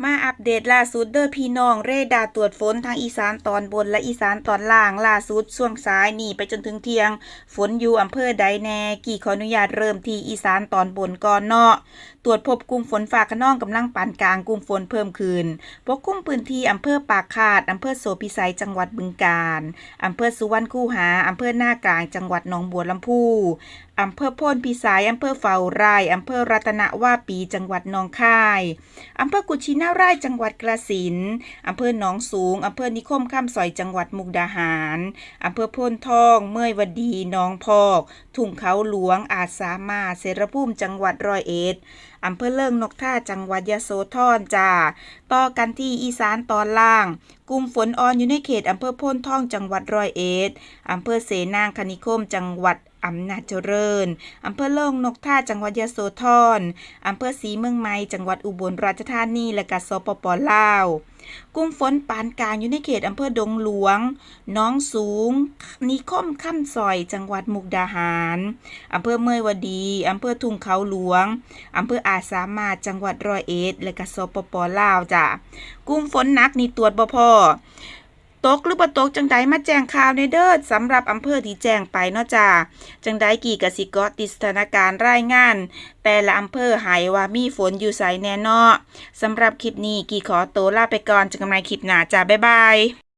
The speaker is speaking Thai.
มาอัปเดตล่าสุดเด้อพี่น้องเรดาร์ตรวจฝนทางอีสานตอนบนและอีสานตอนล่าง ล่าสุดช่วงสายนี่ไปจนถึงเที่ยง ฝนอยู่อำเภอใดแน่กี่ขออนุญาตเริ่มที่อีสานตอนบนก่อนเนาะตรวจพบกลุ่มฝนฟ้าขนองกำลังปานกลางกลุ่มฝนเพิ่มขึ้นปกคลุมพื้นที่อำเภอปากคาดอำเภอโสพิสัยจังหวัดบึงกาฬอำเภอสุวรรณคูหาอำเภอหน้ากลางจังหวัดหนองบัวลำพูอำเภอโพนพิสัยอำเภอเฝ้าไร่อำเภอรัตนวาปีจังหวัดหนองคายอำเภอกุชินนาไร่จังหวัดกระสินอำเภอหนองสูงอำเภอนิคมข้ามซอยจังหวัดมุกดาหารอำเภอโพนทอง เมื่อยวดีหนองพอกทุ่งเขาหลวงอาจสามาเสรภูมิจังหวัดร้อยเอ็ดอำเภอเลิงนกท่าจังหวัดยะโสธรจ้าต่อกันที่อีสานตอนล่าง กลุ่มฝนออนอยู่ในเขตอำเภอโพนทองจังหวัดร้อยเอ็ดอำเภอเสนางคณิคมจังหวัด อำนาจเจริญอำเภอเลิงนกท่าจังหวัดยะโสธรอำเภอศรีเมืองใหม่จังหวัดอุบลราชธานีและก็สปปลาวกลุ่มฝนปานกลางอยู่ในเขตอำเภอดงหลวง น้องสูง นิคมค่ำซอย จังหวัดมุกดาหารอำเภอเมยวดีอำเภอทุ่งเขาหลวงอำเภออาสามาจังหวัดร้อยเอ็ด และก็สปปลาวจ้ะกลุ่มฝนนักนี่ตรวจบ่พอ ตกหรือบ่ตกจังใดมาแจ้งข่าวในเด้อสำหรับอำเภอที่แจ้งไปเนาะจ้าจังใดกี่กสิกาะติดสถานการณ์รายงาน แต่ละอำเภอหายว่ามีฝนอยู่ใสแน่เนาะสำหรับคลิปนี้กี่ขอตัวลาไปก่อนจอกันใหม่คลิปหน้าจ้าบ๊ายบาย